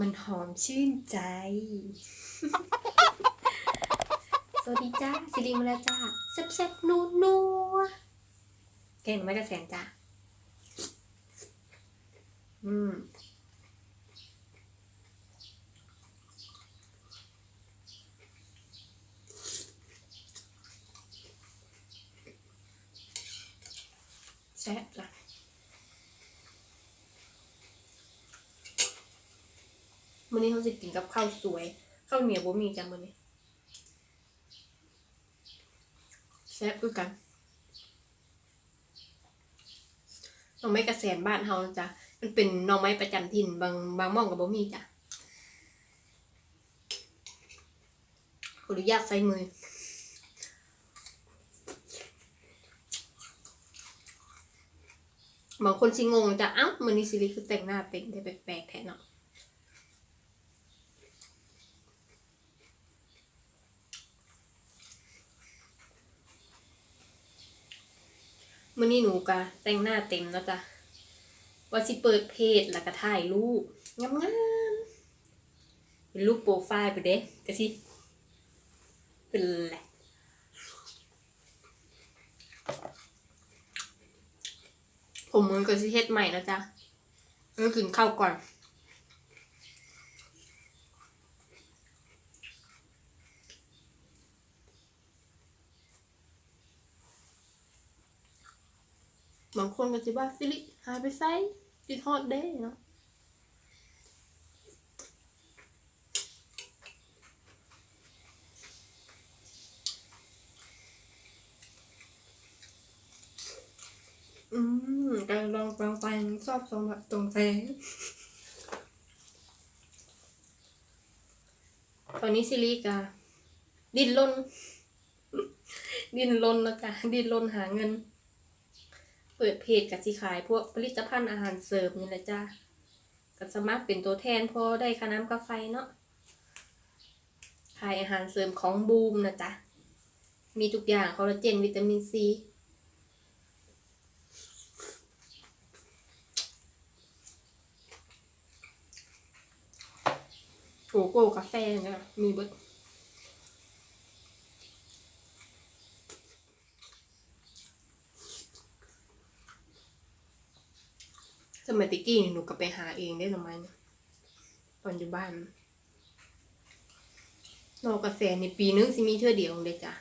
มันหอมชื่นใจ สวัสดีจ้าสิริมาแล้วจ้าแซ่บๆนัวนัวๆแกงหน่อไม้กระแสนจ้าอืมแซ่บจ้ะ มื้อนี้เขาจะกินกับข้าวสวยข้าวเหนียวบ่มีจ้ะมื้อนี้แซ่บคือกันหน่อไม้กระแสนบ้านเฮาจ้ะมันเป็นหน่อไม้ประจำถิ่นบางบางม่องกับบ่มีจ้ะขออนุญาตใส่มือบางคนสิงงจะเอ้ามันนี่ซิลิคือแต่งหน้าเป็นได้แปลกๆแท้เนาะ มื่อนี้หนูกะแต่งหน้าเต็มแล้วจ้ะว่าสิเปิดเพจแล้วก็ถ่ายรูปงามๆเป็นรูปโปรไฟล์ไปเด้กะสิเป็นแหละผมมันก็สิเฮ็ดใหม่แล้วจ้ะเออกินข้าวก่อน บางคนก็สิว่าฟิลิหายไปไสกินฮอดเด้เนาะอืมการลองฟังไปชอบทรงแบบตรงแสงตอนนี้ซิลิกาดิ้นรนดิ้นรนแล้วจ้ะดิ้นรนหาเงินเปิดเพจกับสิขายพวกผลิตภัณฑ์อาหารเสริมนี่แหละจ้าก็สมัครเป็นตัวแทนพอได้ค่าน้ำค่าไฟเนาะขายอาหารเสริมของบูมนะจ๊ะ มีทุกอย่างคอลลาเจนวิตามินซีโกโก้กาแฟเนี่ยมีเบิด มัยติกี้หนูก็ไปหาเองได้ทำไมเนี่ยตอนอยู่บ้านนอกกาแฟในปีนึงสิมีเท่าเดียวเลยจ้ะ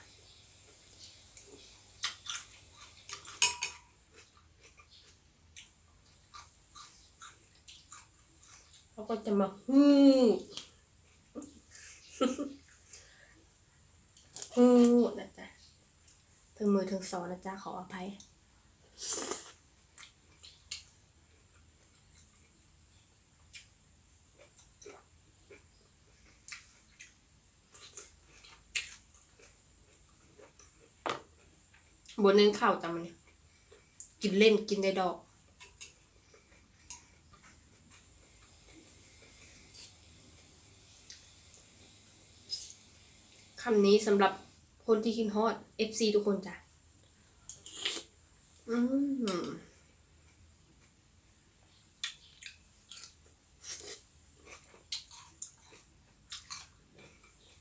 เขาก็จะมาฮู้ฮู้นะจ๊ะถึงมือถึงสองนะจ๊ะขออภัย บนเน้นข้าวจำมันเนี่ยกินเล่นกินได้ดอกคำนี้สำหรับคนที่กินฮอต FC ทุกคนจ้ะ อืม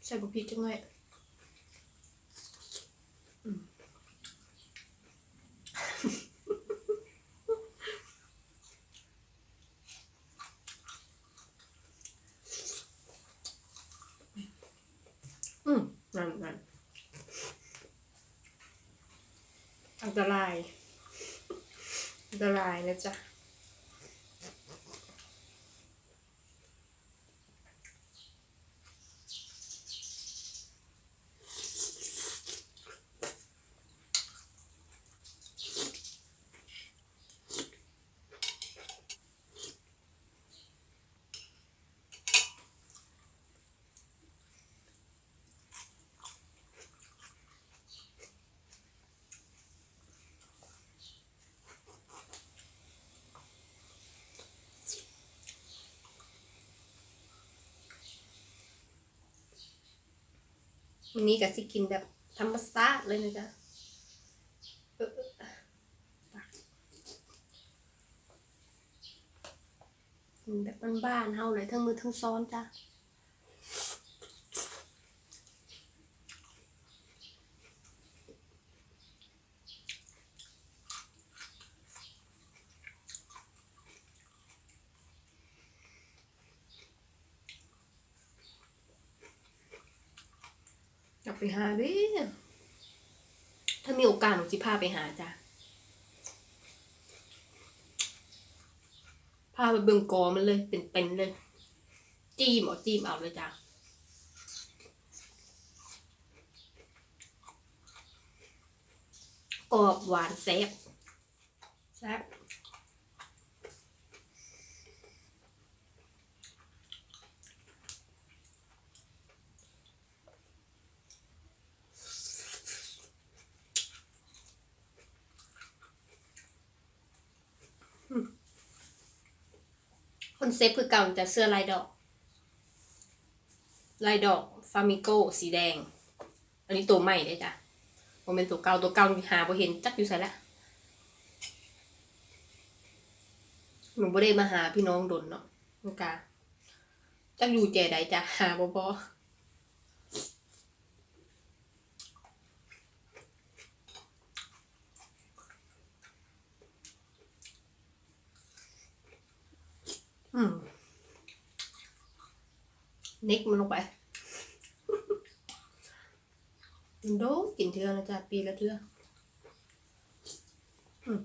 ใส่บุพริกจังเลยอืม อืมนั่นนั่น อันตราย อันตรายนะจ๊ะ วันนี้ก็สิกินแบบธรรมชาติเลยนะจ๊ะเออเออนกินแบบบ้านๆเฮาเลยทั้งมือทั้งซ้อนจ้ะ ไปหาดิถ้ามีโอกาสหนูจะพาไปหาจ้ะพาไปเบิ่งกอมันเลยเป็นๆเลย จีมเอาจีมเอาเลยจ้ะกรอบหวานแซ่บแซ่บ คนเซฟคือเก่าจะเสื้อลายดอก ลายดอกฟามิโกสีแดง อันนี้ตัวใหม่เลยจ้ะผมเป็นตัวเก่าตัวเก่าหาบ่เห็นจักอยู่ใส่ละหนูบ่ได้มาหาพี่น้องดนเนาะนกาจักอยู่แจใดจ้ะหาบ่พออืม นิกมันลงไปมันโดกินเทือนะจ๊ะปีละเทืออืม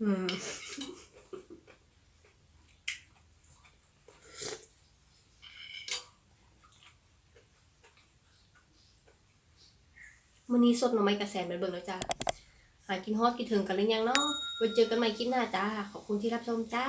อืมมื้อนี้สดหน่อไม้กระแสนไปเบิ่งแล้วจ้าหากินฮอดกินถึงกันหรือยังเนาะไว้เจอกันใหม่คลิปหน้าจ้า ขอบคุณที่รับชมจ้า